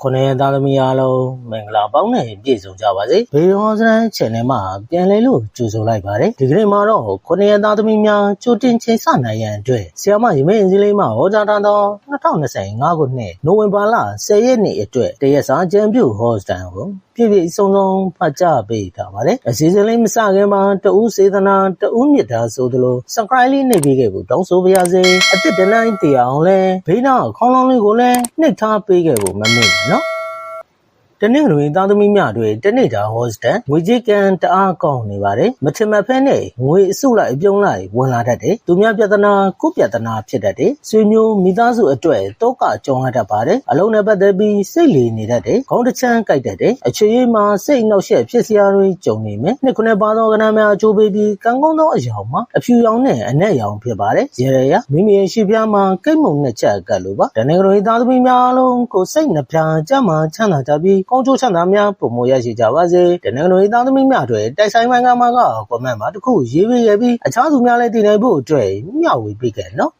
ခုနှစ်ရက်သားသမီးအားလုံးမင်္ဂလာပေါင်းနဲ့ပြည့်စုံကြပါစေဘေရောစရန် channel မှာပြန်လည်လို့ကြိုဆိုလိုက်ပါတယ်ဒီကနေ့မှာတော့ခုနှစ်ရက်သားသမီးများကြိုတင်ချိန်ဆနိုင်ရန်အတွက်ဆရာမရမင်းအင်စလေးမှဟောကြားထားသော2025ခုနှစ်နိုဝင်ဘာလ10ရက်နေ့အတွက်တရက်စာကြံပြုဟောစတန်ကို ပြည့်ပြည့်စုံစုံဖတ်ကြားပေးထားပါတယ်အစီအစဉ်လေးမစခင်မှာတဦးစေတနာတဦးမြတ်တာဆိုသလို subscribe လေးနှိပ်ပေးခဲ့ဖို့တောင်းဆိုပါရစေအစ်စ်တနိုင်တရားအောင်လဲဘေးနာခေါင်းလောင်းလေးကိုလည်းနှိပ်ထားပေးခဲ့ဖို့မမေ့နဲ့နော် တနင်္ဂနွေသားသမီးများတွေတနေ့တာဟောစတန်ငွေကြေးကန်တအားကောင်းနေပါတယ်မထင်မှတ်ဖဲနဲ့ငွေအစုလိုက်အပြုံးလိုက်ဝင်လာတတ်တယ်သူများပြဿနာကိုပြဿနာဖြစ်တတ်တယ်ဆွေမျိုးမိသားစုအတွက်တောကကြုံရတတ်ပါတယ်အလုံးနဲ့ပတ်သက်ပြီးစိတ်လီနေတတ်တယ်ခေါင်းတစ်ချမ်းကြိုက်တတ်တယ်အခြေအေးမှာစိတ်နှောက်ယှက်ဖြစ်စရာတွေကြုံနေမယ်နှစ်ခုနှစ်ပါသောကဏ္ဍများအကျိုးပေးပြီးကံကောင်းသောအရာမှာအဖြူရောင်နဲ့အနက်ရောင်ဖြစ်ပါတယ်ရေရရမိမိရဲ့ရှိပြားမှာကိတ်မုံနဲ့ချက်ကပ်လို့ပါတနင်္ဂနွေသားသမီးများအလုံးကိုစိတ်နှပြကြမ်းမှချမ်းသာကြပြီးကောင်းကျိုးချမ်းသာများပုံမရရှိကြပါစေတနင်္ဂနွေသားသမီးများတွေတိုက်ဆိုင်ပိုင်းကမှာကကွန်မန့်မှာတစ်ခုရေးပေးခဲ့ပြီးအခြားသူများလည်းတည်နိုင်ဖို့အတွက်မျှဝေပေးခဲ့နော်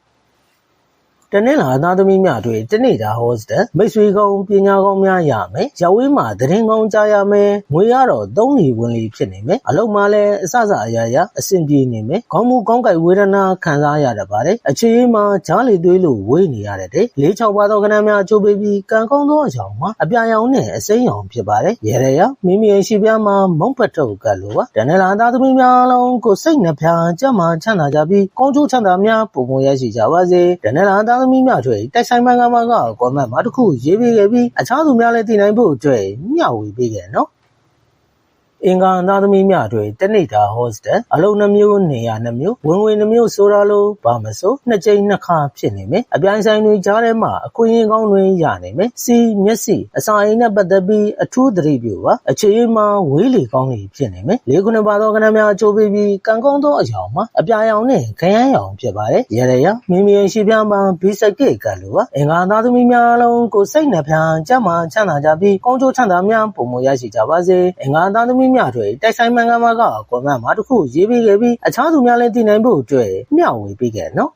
တနင်္လာသားသမီးများတွေတနေ့တာဟောစတဲ့မိတ်ဆွေကောင်းပညာကောင်းများရမယ်။ရောက်ဝေးမှာသတင်းကောင်းကြားရမယ်။ငွေရတော့သုံးလီဝင်လီဖြစ်နေမယ်။အလုံးမှလည်းအစစအရာရာအဆင်ပြေနေမယ်။ခေါင်းမူကောင်းကိုက်ဝေဒနာခံစားရတတ်ပါတယ်။အခြေအေးမှာဂျားလီသွေးလို့ဝေးနေရတဲ့တဲ့လေးချောက်ပါသောကဏ္ဍများအချိုးပေးပြီးကံကောင်းသောအကြောင်းမှာအပြာရောင်နဲ့အစိမ်းရောင်ဖြစ်ပါတယ်။ရေရရမိမိရဲ့ရှိပြားမှာမုံပတ်ထုတ်ကလို့ပါ။တနင်္လာသားသမီးများအလုံးကိုစိတ်နှဖျားကြမ်းမှချမ်းသာကြပြီးကောင်းကျိုးချမ်းသာများပုံမရရှိကြပါစေ။တနင်္လာသားသမီးများတွေတိုက်ဆိုင်မှန်ကမှကကွန်မန့်မှာတစ်ခုရေးပေးခဲ့ပြီးအခြားသူများလည်းတည်နိုင်ဖို့အတွက်မျှဝေပေးခဲ့နော် အင်္ဂါသားသမီးများတွေတနေ့တာဟောစတယ်အလုံးနှမျိုးနေရနှမျိုးဝင်ဝင်နှမျိုးဆိုတာလို့ဘာမဆိုနှစ်ကြိမ်နှစ်ခါဖြစ်နေမယ်အပြိုင်ဆိုင်တွေကြားထဲမှာအခွင့်အရေးကောင်းတွေရနိုင်မယ်စီမျက်စိအစာအိမ်နဲ့ပတ်သက်ပြီးအထူးသတိပြုပါအခြေအေးမှာဝေးလေကောင်းတွေဖြစ်နေမယ်လေးခုနှစ်ပါသောကဏ္ဍများအချိုးပေးပြီးကံကောင်းသောအရာမှာအပြာရောင်နဲ့ခရမ်းရောင်ဖြစ်ပါတယ်ရရရမိမိရဲ့ရှိပြမှာဘီစကိတ်ကလို့ပါအင်္ဂါသားသမီးများလုံးကိုစိတ်နှဖျားကြမ်းမှချမ်းသာကြပြီးကောင်းကျိုးချမ်းသာများပုံမရရှိကြပါစေအင်္ဂါသားသမီးများတွေတိုက်ဆိုင်မှန်ကမှာကကွန်မန့်မှာတစ်ခုရေးပေးခဲ့ပြီးအခြားသူများလည်းတည်နိုင်ဖို့အတွက်မျှဝေပေးခဲ့နော်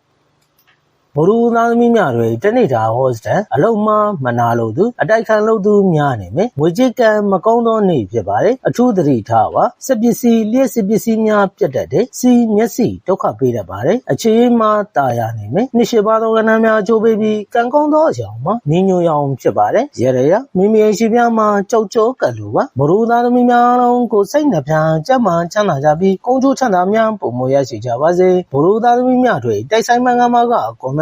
ဘိုလ်သားသမီးများတွေတနေ့တာဟောစတန်အလုံးမမနာလို့သူအတိုက်ခံလို့သူများနေမယ်ငွေကြေးကံမကောင်းသောနေ့ဖြစ်ပါတယ်အထူးသတိထားပါစက်ပစ္စည်းလျှက်စပစ္စည်းများပြတ်တတ်တယ်စီမျက်စိဒုက္ခပေးတတ်ပါတယ်အခြေအေးမှာတာယာနေမယ်နှစ်ရှိပါသောကဏ္ဍများအချိုးပေးပြီးကံကောင်းသောအရာမှာနင်းညိုရောင်ဖြစ်ပါတယ်ရရရမိမိရဲ့ရှိပြားမှာကြောက်ကြောကတ်လို့ပါဘိုလ်သားသမီးများလုံးကိုစိတ်နှပြကြက်မှချမ်းသာကြပြီးကောင်းကျိုးချမ်းသာများပုံမရရှိကြပါစေဘိုလ်သားသမီးများတွေတိုက်ဆိုင်မှန်ကမှာကကွန်မ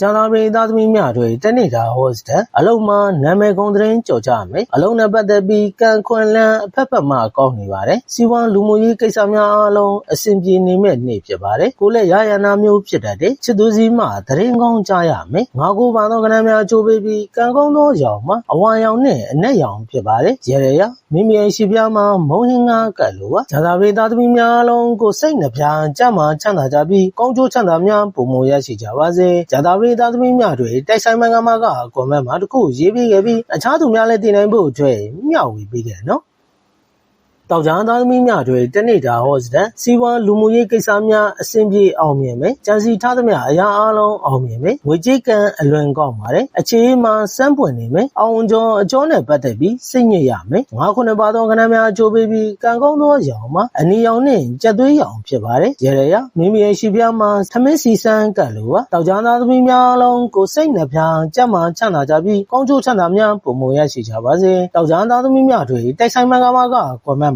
ကျောင်းသားပြည်သားသမီးများတွေတနေ့တာဟောစတဲ့အလုံးမနာမည်ကုံသတင်းကြော်ကြမယ်အလုံးနဲ့ပတ်သက်ပြီးကံခွန်လန်းအဖက်ဖက်မှကောင်းနေပါတယ်စီဝါလူမှုရေးကိစ္စများအားလုံးအဆင်ပြေနေမဲ့နေ့ဖြစ်ပါတယ်ကိုလည်းရရနာမျိုးဖြစ်တတ်တယ်ချစ်သူစီမှသတင်းကောင်းကြားရမယ်ငါကိုပါသောကဏ္ဍများအချိုးပေးပြီးကံကောင်းသောရောင်မှာအဝါရောင်နဲ့အနက်ရောင်ဖြစ်ပါတယ်ရရရမိမိရဲ့ရှိပြားမှာမုံဟင်းငါကတ်လိုပါကျောင်းသားပြည်သားသမီးများအားလုံးကိုစိတ်နှပြကြမ်းမှချမ်းသာကြပြီးကောင်းကျိုးချမ်းသာများပုံမရရှိကြပါစေကျောင်းသားပြည်သားသမီးများတွေတိုက်ဆိုင်မှန်ကမှာကကွန်မန့်မှာတစ်ခုရေးပေးခဲ့ပြီးအခြားသူများလည်းတည်နိုင်ဖို့အတွက်မျှဝေပေးခဲ့နော် တောက်ကြသားသမီးများတွေတနေ့တာဟောစတဲ့စီးပွားလူမှုရေးကိစ္စများအဆင်ပြေအောင်မြင်မယ်ကြံစီထားသမျှအရာအလုံးအောင်မြင်မယ်ငွေကြေးကံအလွန်ကောင်းပါတယ်အခြေအေးမှာစမ်းပွင့်နေမယ်အောင်ကျော်အကျော်နဲ့ပတ်သက်ပြီးစိတ်ညစ်ရမယ်ငါးခုနှစ်ပါသောကဏ္ဍများအချိုးပေးပြီးကံကောင်းသောရောင်မှာအနီရောင်နဲ့ကြက်သွေးရောင်ဖြစ်ပါတယ်ရရရမိမိရဲ့ရှိပြားမှာသမင်းစီစမ်းကတ်လို့ပါတောက်ကြသားသမီးများအလုံးကိုစိတ်နှပြကြက်မှချမ်းသာကြပြီးကောင်းကျိုးချမ်းသာများပုံမရရှိကြပါစေတောက်ကြသားသမီးများတွေတိုက်ဆိုင်မှန်ကမှာကကွန်မန့်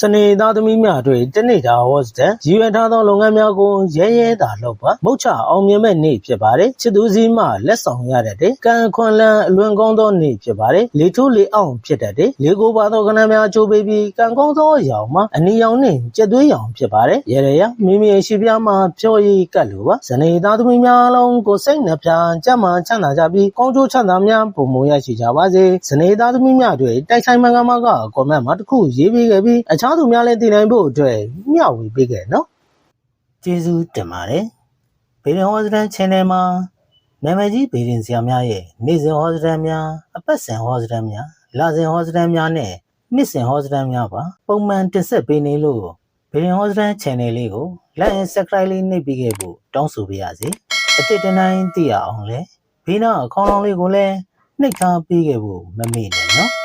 စနေသားသမီးများတွေတနေ့တာဟောစတဲ့ရည်ရွယ်ထားသောလုပ်ငန်းများကိုရဲရဲသာလုပ်ပါမုတ်ချအောင်မြင်မဲ့နေ့ဖြစ်ပါတယ်ချစ်သူစီမှလက်ဆောင်ရတတ်တယ်ကံခွန်လန်းအလွန်ကောင်းသောနေ့ဖြစ်ပါတယ်လေထိုးလေအောင်ဖြစ်တတ်တယ်လေကိုပါသောကဏ္ဍများအချိုးပေးပြီးကံကောင်းသောရောင်မှာအနီရောင်နဲ့ကြက်သွေးရောင်ဖြစ်ပါတယ်ရဲရဲရမိမိရဲ့ရှိပြားမှာဖြော်ရည်ကတ်လို့ပါစနေသားသမီးများအလုံးကိုစိတ်နှပြကြမ်းမှချမ်းသာကြပြီးကောင်းကျိုးချမ်းသာများပုံမရရှိကြပါစေစနေသားသမီးများတွေတိုက်ဆိုင်မှန်ကမှကကွန်မန့်မှာတစ်ခုရေးပေးခဲ့ပြီးအခြားသူများလည်းတည်နိုင်ဖို့အတွက်မျှဝေပေးခဲ့နော်ကျေးဇူးတင်ပါတယ်ဘေဒင်ဟောစတန် channel မှာနာမည်ကြီးဘေဒင်ဆရာများရဲ့နေ့စဉ်ဟောစတန်များအပတ်စဉ်ဟောစတန်များလစဉ်ဟောစတန်များနဲ့နှစ်စဉ်ဟောစတန်များပါပုံမှန်တင်ဆက်ပေးနေလို့ဗီဒီယိုဟောစတန် channel လေးကို like and subscribe လေးနှိပ်ပေးခဲ့ဖို့တောင်းဆိုပါရစေအတစ်တနိုင်သိရအောင်လဲဘေးနားအခေါင်းလောင်းလေးကိုလည်းနှိပ်ထားပေးခဲ့ဖို့မမေ့နဲ့နော်